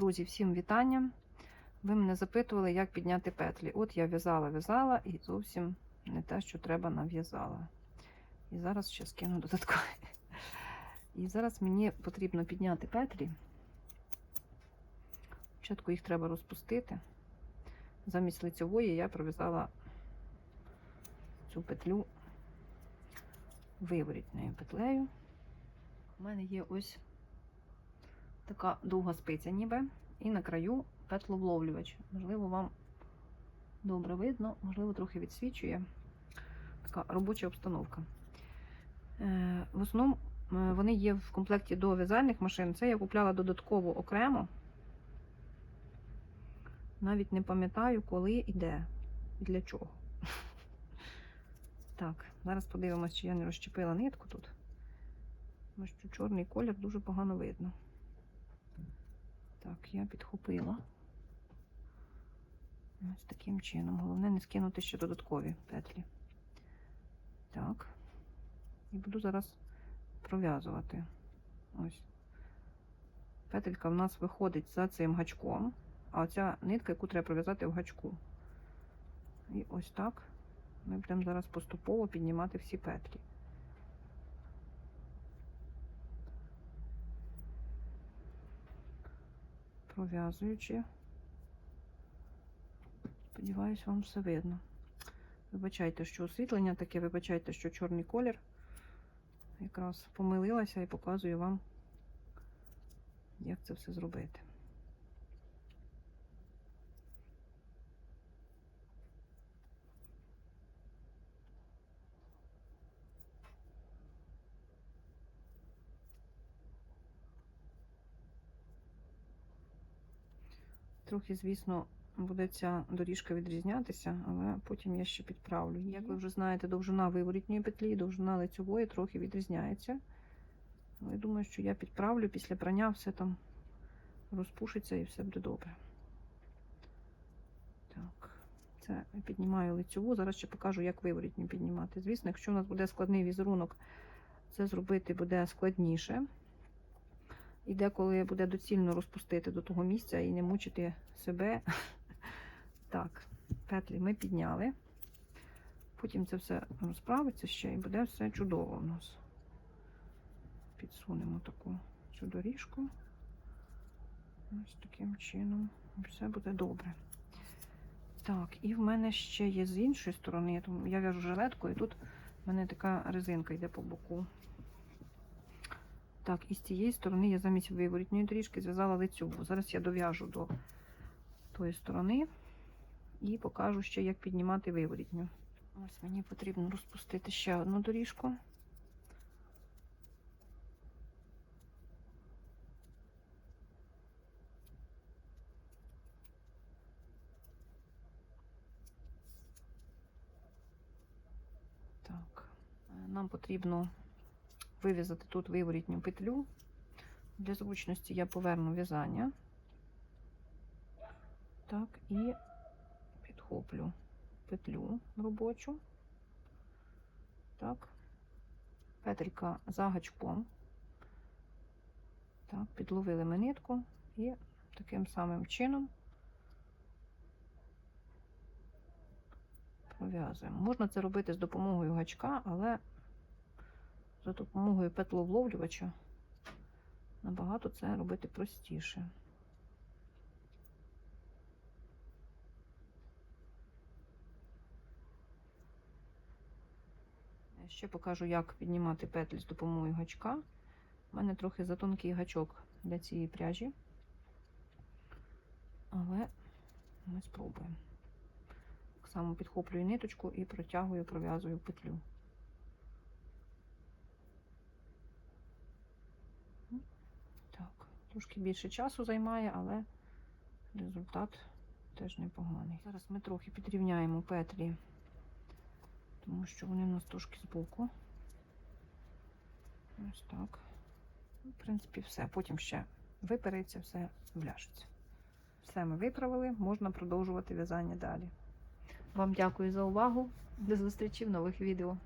Друзі, всім вітання. Ви мене запитували, як підняти петлі. От я в'язала, в'язала і зовсім не те, що треба, нав'язала. І зараз ще скину додаткові. І зараз мені потрібно підняти петлі. Спочатку їх треба розпустити. Замість лицьової я пров'язала цю петлю виворітною петлею. У мене є ось така довга спиця ніби, і на краю петловловлювач. Можливо, вам добре видно, можливо, трохи відсвічує. Така робоча обстановка. Е, В основному е, вони є в комплекті до в'язальних машин. Це я купляла додатково окремо. Навіть не пам'ятаю, коли і де, і для чого. Так, зараз подивимось, чи я не розчепила нитку тут. Тому що чорний колір дуже погано видно. Так, я підхопила. Ось таким чином. Головне не скинути ще додаткові петлі. Так. І буду зараз пров'язувати. Ось. Петелька в нас виходить за цим гачком, а оця нитка, яку треба пров'язати в гачку. І ось так ми будемо зараз поступово піднімати всі петлі. Пров'язуючи. Сподіваюсь, вам все видно. Вибачайте, що освітлення таке, вибачайте, що чорний колір. Якраз помилилася і показую вам, як це все зробити. Трохи, звісно, буде ця доріжка відрізнятися, але потім я ще підправлю. Як ви вже знаєте, довжина виворітньої петлі довжина лицьової трохи відрізняється. Але думаю, що я підправлю після прання все там розпушиться і все буде добре. Так, це піднімаю лицьову. Зараз ще покажу, як виворітню піднімати. Звісно, якщо у нас буде складний візерунок, це зробити буде складніше. І деколи буде доцільно розпустити до того місця і не мучити себе. Так, петлі ми підняли. Потім це все розправиться ще і буде все чудово у нас. Підсунемо таку цю доріжку. Ось таким чином. Все буде добре. Так, і в мене ще є з іншої сторони. Я, в'яжу жилетку, і тут в мене така резинка йде по боку. Так, і з цієї сторони я замість виворітньої доріжки зв'язала лицьову. Зараз я дов'яжу до тої сторони і покажу ще, як піднімати виворітню. Ось мені потрібно розпустити ще одну доріжку. Е, нам потрібно вив'язати тут виворітню петлю. Для зручності я поверну в'язання. Так, і підхоплю петлю робочу. Так, петелька за гачком. Так, підловили ми нитку і таким самим чином пров'язуємо. Можна це робити з допомогою гачка, але за допомогою петловловлювача набагато це робити простіше. Я Ще покажу, як піднімати петлі з допомогою гачка. У мене трохи затонкий гачок для цієї пряжі, але ми спробуємо. Так само підхоплюю ниточку і протягую, пров'язую петлю. Так, трошки більше часу займає, але результат теж непоганий. Зараз ми трохи підрівняємо петлі, тому що вони у нас трошки збоку. Ось так. В принципі, все. Потім ще випереться, все вляжеться. Все ми виправили, можна продовжувати в'язання далі. Вам дякую за увагу. До зустрічі в нових відео.